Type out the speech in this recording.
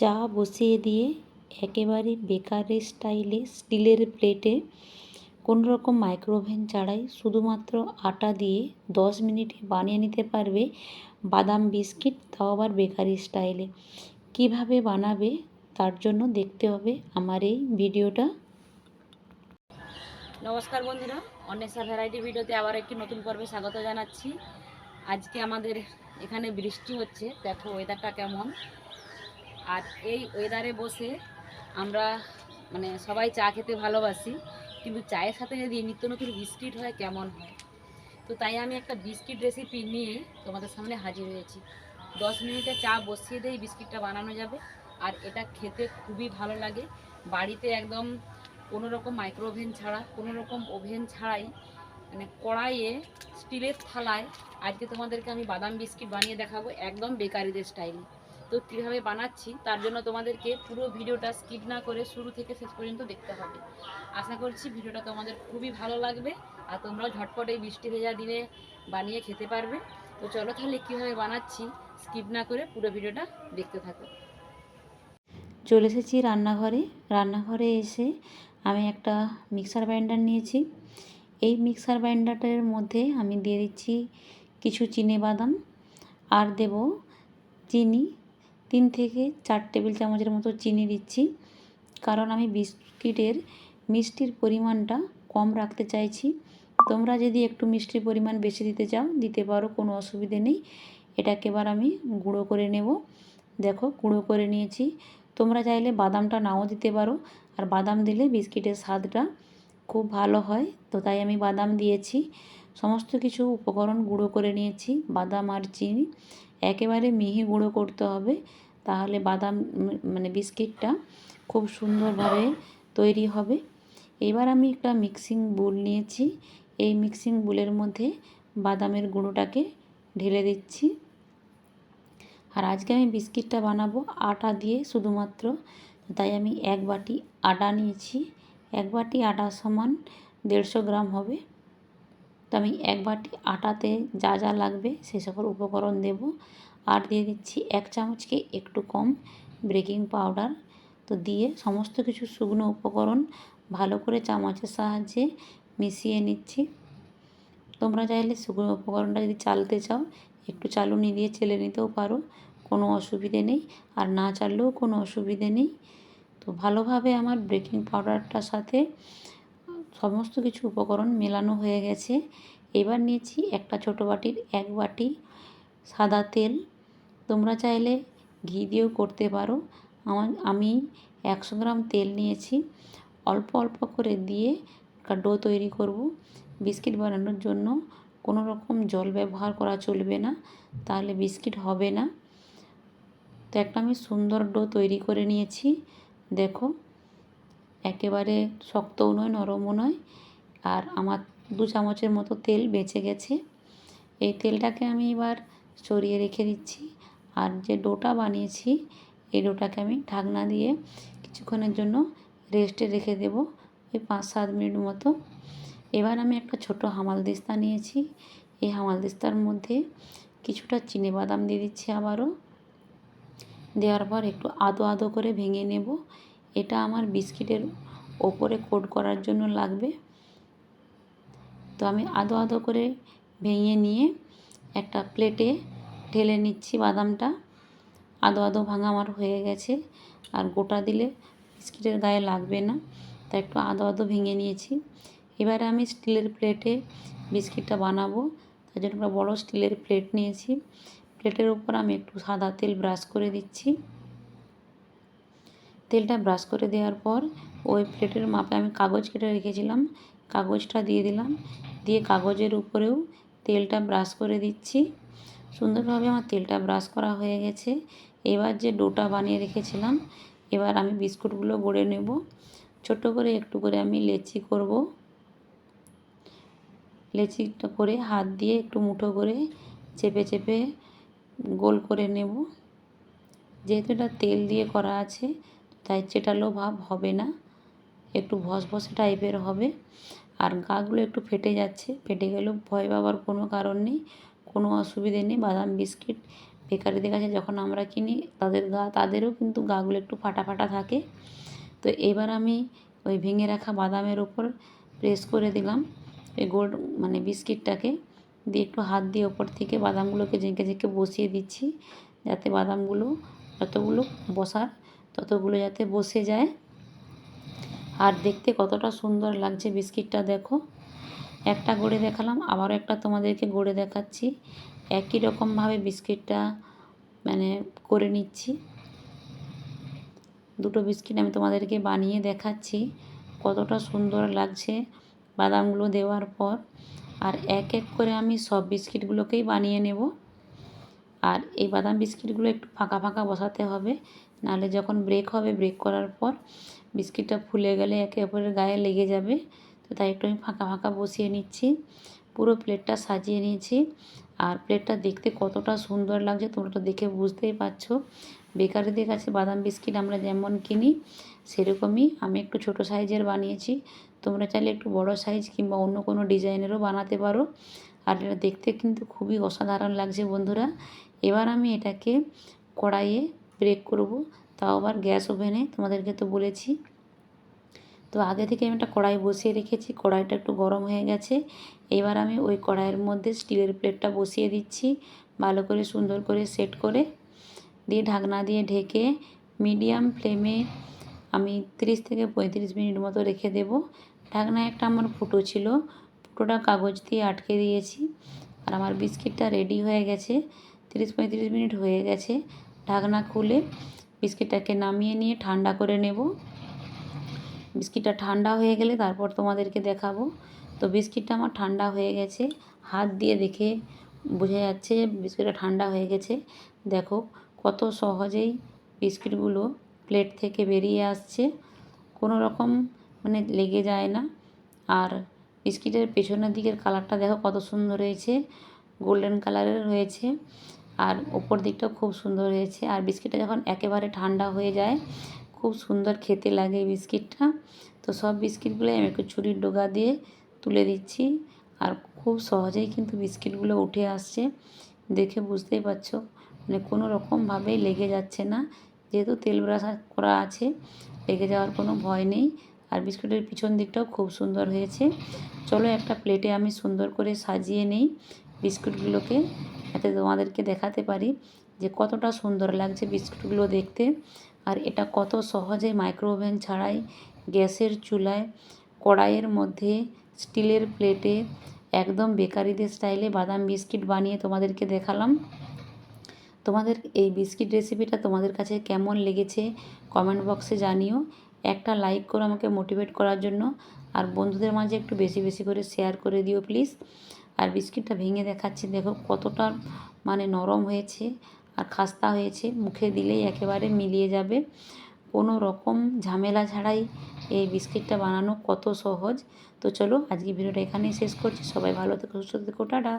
চা বসিয়ে দিয়ে একেবারে বেকারের স্টাইলে স্টিলের প্লেটে কোনো রকম মাইক্রোওভেন ছাড়াই শুধুমাত্র আটা দিয়ে দশ মিনিটে বানিয়ে নিতে পারবে বাদাম বিস্কিট, তাও আবার বেকারি স্টাইলে। কীভাবে বানাবে তার জন্য দেখতে হবে আমার এই ভিডিওটা। নমস্কার বন্ধুরা, অন্বেষা ভ্যারাইটি ভিডিওতে আবার একটি নতুন পর্বে স্বাগত জানাচ্ছি। আজকে আমাদের এখানে বৃষ্টি হচ্ছে, দেখো ওয়েদারটা কেমন। আর এই ওয়েদারে বসে আমরা মানে সবাই চা খেতে ভালোবাসি, কিন্তু চায়ের সাথে যদি নিত্য নতুন বিস্কিট হয়, কেমন হয়? তো তাই আমি একটা বিস্কিট রেসিপি নিয়ে তোমাদের সামনে হাজির হয়েছি। দশ মিনিটে চা বসিয়ে দিয়ে বিস্কিটটা বানানো যাবে। আর এটা খেতে খুবই ভালো লাগে। বাড়িতে একদম কোনো রকম মাইক্রোওভেন ছাড়া কোনো রকম ওভেন ছাড়াই মানে কড়াইয়ে স্টিলের থালায় আজকে তোমাদেরকে আমি বাদাম বিস্কিট বানিয়ে দেখাবো একদম বেকারিদের স্টাইলে তো কীভাবে বানাচ্ছি, তার জন্য তোমাদেরকে পুরো ভিডিওটা স্কিপ না করে শুরু থেকে শেষ পর্যন্ত দেখতে হবে। আশা করছি ভিডিওটা তোমাদের খুবই ভালো লাগবে আর তোমরাও ঝটপট এই বৃষ্টি ভেজা দিনে বানিয়ে খেতে পারবে। তো চলো তাহলে কীভাবে বানাচ্ছি, স্কিপ না করে পুরো ভিডিওটা দেখতে থাকো। চলে এসেছি রান্নাঘরে। রান্নাঘরে এসে আমি একটা মিক্সার গ্রাইন্ডার নিয়েছি। এই মিক্সার গ্রাইন্ডারটার মধ্যে আমি দিয়ে দিচ্ছি কিছু চিনে বাদাম আর দেব চিনি তিন থেকে চার টেবিল চামচের মতো চিনি দিচ্ছি। কারণ আমি বিস্কিটের মিষ্টির পরিমাণটা কম রাখতে চাইছি। তোমরা যদি একটু মিষ্টির পরিমাণ বেশি দিতে চাও, দিতে পারো, কোনো অসুবিধে নেই। এটাকে এবার আমি গুঁড়ো করে নেব। দেখো, গুঁড়ো করে নিয়েছি। তোমরা চাইলে বাদামটা নাও দিতে পারো। আর বাদাম দিলে বিস্কিটের স্বাদটা খুব ভালো হয়। তো তাই আমি বাদাম দিয়েছি। সমস্ত কিছু উপকরণ গুঁড়ো করে নিয়েছি, বাদাম আর চিনি। একেবারে মিহি গুঁড়ো করতে হবে। তাহলে বাদাম মানে বিস্কিটটা খুব সুন্দরভাবে তৈরি হবে। এবার আমি একটা মিক্সিং বুল নিয়েছি। এই মিক্সিং বুলের মধ্যে বাদামের গুঁড়োটাকে ঢেলে দিচ্ছি। আর আজকে আমি বিস্কিটটা বানাবো আটা দিয়ে শুধুমাত্র। তাই আমি এক বাটি আটা নিয়েছি। এক বাটি আটা সমান দেড়শো গ্রাম হবে। তো আমি এক বাটি আটাতে যা যা লাগবে সে সকল উপকরণ দেব। আর দিয়ে দিচ্ছি এক চামচকে একটু কম বেকিং পাউডার। তো দিয়ে সমস্ত কিছু শুকনো উপকরণ ভালো করে চামচের সাহায্যে মিশিয়ে নিচ্ছি। তোমরা চাইলে শুকনো উপকরণটা যদি চালতে চাও, একটু চালুনি দিয়ে চেলে নিতেও পারো, কোনো অসুবিধে নেই। আর না চাললেও কোনো অসুবিধে নেই। তো ভালোভাবে আমার বেকিং পাউডারটার সাথে সমস্ত কিছু উপকরণ মেলানো হয়ে গেছে। এবার নিয়েছি একটা ছোটো বাটির এক বাটি সাদা তেল। তোমরা চাইলে ঘি দিয়েও করতে পারো। আমার আমি একশো গ্রাম তেল নিয়েছি। অল্প অল্প করে দিয়ে একটা ডো তৈরি করব। বিস্কিট বানানোর জন্য কোনো রকম জল ব্যবহার করা চলবে না, তাহলে বিস্কিট হবে না। তো একটা আমি সুন্দর ডো তৈরি করে নিয়েছি। দেখো। একেবারে শক্তও নয়, নরমও নয়। আর আমার দু চামচের মতো তেল বেঁচে গেছে। এই তেলটাকে আমি এবার সরিয়ে রেখে দিচ্ছি। আর যে ডোটা বানিয়েছি, এই ডোটাকে আমি ঢাকনা দিয়ে কিছুক্ষণের জন্য রেস্টে রেখে দেব, ওই পাঁচ সাত মিনিট মতো। এবার আমি একটা ছোট হামালদিস্তা নিয়েছি। এই হামালদিস্তার মধ্যে কিছুটা বাদাম দিয়ে দিচ্ছি আবারও। দেওয়ার পর একটু আদো আদো করে ভেঙে নেব। এটা আমার বিস্কিটের ওপরে কোট করার জন্য লাগবে। তো আমি আদো আদো করে ভেঙে নিয়ে একটা প্লেটে ঢেলে নিচ্ছি বাদামটা। আদো আদো ভাঙা আমার হয়ে গেছে, আর গোটা দিলে বিস্কিটের গায়ে লাগবে না। তাই একটু আদো আদো ভেঙে নিয়েছি। এবারে আমি স্টিলের প্লেটে বিস্কিটটা বানাবো। তার জন্য একটা বড়ো স্টিলের প্লেট নিয়েছি। প্লেটের উপর আমি একটু সাদা তেল ব্রাশ করে দিচ্ছি। তেলটা ব্রাশ করে দেওয়ার পর ওই প্লেটের মাপে আমি কাগজ কেটে রেখেছিলাম। কাগজটা দিয়ে দিলাম। দিয়ে কাগজের উপরেও তেলটা ব্রাশ করে দিচ্ছি। সুন্দরভাবে আমার তেলটা ব্রাশ করা হয়ে গেছে। এবার যে ডোটা বানিয়ে রেখেছিলাম, এবার আমি বিস্কুটগুলো গড়ে নেব। ছোট করে একটু করে আমি লেচি করব। লেচিটা করে হাত দিয়ে একটু মুঠো করে চেপে চেপে গোল করে নেব। যেহেতু এটা তেল দিয়ে করা আছে তাই চেটালো ভাব হবে না। একটু ভসভসে টাইপের হবে। আর গাগুলো একটু ফেটে যাচ্ছে। ফেটে গেলেও ভয় পাবার কোনো কারণ নেই। কোনো অসুবিধে নেই। বাদাম, বিস্কিট বেকারিদের কাছে যখন আমরা কিনি, তাদের গা, তাদেরও কিন্তু গাগুলো একটু ফাটা ফাটা থাকে। তো এবার আমি ওই ভেঙে রাখা বাদামের ওপর প্রেস করে দিলাম। ওই গোল মানে বিস্কিটটাকে দিয়ে একটু হাত দিয়ে ওপর থেকে বাদামগুলোকে ঝেঁকে ঝেঁকে বসিয়ে দিচ্ছি। যাতে বাদামগুলো যতগুলো বসার ততগুলো যাতে বসে যায়। আর দেখতে কতটা সুন্দর লাগছে বিস্কিটটা দেখো। একটা গড়ে দেখালাম, আবারও একটা তোমাদেরকে গড়ে দেখাচ্ছি। একই রকমভাবে বিস্কিটটা মানে করে নিচ্ছি। দুটো বিস্কিট আমি তোমাদেরকে বানিয়ে দেখাচ্ছি, কতটা সুন্দর লাগছে বাদামগুলো দেওয়ার পর। আর এক এক করে আমি সব বিস্কিটগুলোকেই বানিয়ে নেব। আর এই বাদাম বিস্কিটগুলো একটু ফাঁকা ফাঁকা বসাতে হবে নাহলে যখন ব্রেক হবে ব্রেক করার পর বিস্কিটটা ফুলে গেলে একে অপরের গায়ে লেগে যাবে। তো তাই একটু আমি ফাঁকা ফাঁকা বসিয়ে নিচ্ছি। পুরো প্লেটটা সাজিয়ে নিয়েছি। আর প্লেটটা দেখতে কতটা সুন্দর লাগছে, তোমরা তো দেখে বুঝতেই পারছ। বেকারিদের কাছে বাদাম বিস্কিট আমরা যেমন কিনি, সেরকমই আমি একটু ছোট সাইজের বানিয়েছি। তোমরা চাইলে একটু বড় সাইজ কিংবা অন্য কোনো ডিজাইনেরও বানাতে পারো। আর এটা দেখতে কিন্তু খুবই অসাধারণ লাগছে বন্ধুরা। এবার আমি এটাকে কড়াইয়ে ব্রেক করব। তাও আবার গ্যাস ওভেনে তোমাদেরকে তো বলেছি। তো আগে থেকে আমি একটা কড়াই বসিয়ে রেখেছি, কড়াইটা একটু গরম হয়ে গেছে। এবার আমি ওই কড়াইয়ের মধ্যে স্টিলের প্লেটটা বসিয়ে দিচ্ছি, ভালো করে সুন্দর করে সেট করে। দিয়ে ঢাকনা দিয়ে ঢেকে মিডিয়াম ফ্লেমে আমি তিরিশ থেকে পঁয়ত্রিশ মিনিট মতো রেখে দেব। ঢাকনা একটা আমার ফুটো ছিল, ফুটোটা কাগজ দিয়ে আটকে দিয়েছি। আর আমার বিস্কিটটা রেডি হয়ে গেছে, তিরিশ পঁয়ত্রিশ মিনিট হয়ে গেছে। ঢাকনা খুলে বিস্কিটটাকে নামিয়ে নিয়ে ঠান্ডা করে নেব। বিস্কিটটা ঠান্ডা হয়ে গেলে তারপর তোমাদেরকে দেখাবো। তো বিস্কিটটা আমার ঠান্ডা হয়ে গেছে। হাত দিয়ে দেখে বোঝা যাচ্ছে বিস্কিটটা ঠান্ডা হয়ে গেছে। দেখো কত সহজেই বিস্কিটগুলো প্লেট থেকে বেরিয়ে আসছে। কোনো রকম মানে লেগে যায় না। আর বিস্কিটের পেছনের দিকের কালারটা দেখো কত সুন্দর হয়েছে। গোল্ডেন কালারের হয়েছে। আর ওপর দিকটাও খুব সুন্দর হয়েছে। আর বিস্কিটটা যখন একেবারে ঠান্ডা হয়ে যায়, খুব সুন্দর খেতে লাগে বিস্কিটটা। তো সব বিস্কিটগুলোই আমি একটু ছুরির ডগা দিয়ে তুলে দিচ্ছি। আর খুব সহজেই কিন্তু বিস্কিটগুলো উঠে আসছে। দেখে বুঝতেই পারছ মানে কোনো রকমভাবেই লেগে যাচ্ছে না। যেহেতু তেল ব্রাশ করা আছে, লেগে যাওয়ার কোনো ভয় নেই। আর বিস্কুটের পিছন দিকটাও খুব সুন্দর হয়েছে। চলো একটা প্লেটে আমি সুন্দর করে সাজিয়ে নেই। বিস্কুটগুলোকে যাতে তোমাদেরকে দেখাতে পারি যে কতটা সুন্দর লাগছে বিস্কুটগুলো দেখতে। আর এটা কত সহজে মাইক্রোওভেন ছাড়াই গ্যাসের চুলায়, কড়াইয়ের মধ্যে, স্টিলের প্লেটে, একদম বেকারিদের স্টাইলে বাদাম বিস্কিট বানিয়ে তোমাদেরকে দেখালাম। তোমাদের এই বিস্কিট রেসিপিটা তোমাদের কাছে কেমন লেগেছে কমেন্ট বক্সে জানিও। একটা লাইক করে আমাকে মোটিভেট করার জন্য। আর বন্ধুদের মাঝে একটু বেশি বেশি করে শেয়ার করে দিও প্লিজ আর বিস্কিটটা ভেঙে দেখাচ্ছি। দেখো কতটা মানে নরম হয়েছে আর খাস্তা হয়েছে। মুখে দিলেই একেবারে মিলিয়ে যাবে। কোনো রকম ঝামেলা ছাড়াই এই বিস্কিটটা বানানো কত সহজ। তো চলো আজকে ভিডিওটা এখানেই শেষ করছি। সবাই ভালো থেকো, সুস্থ থেকো, টাটা।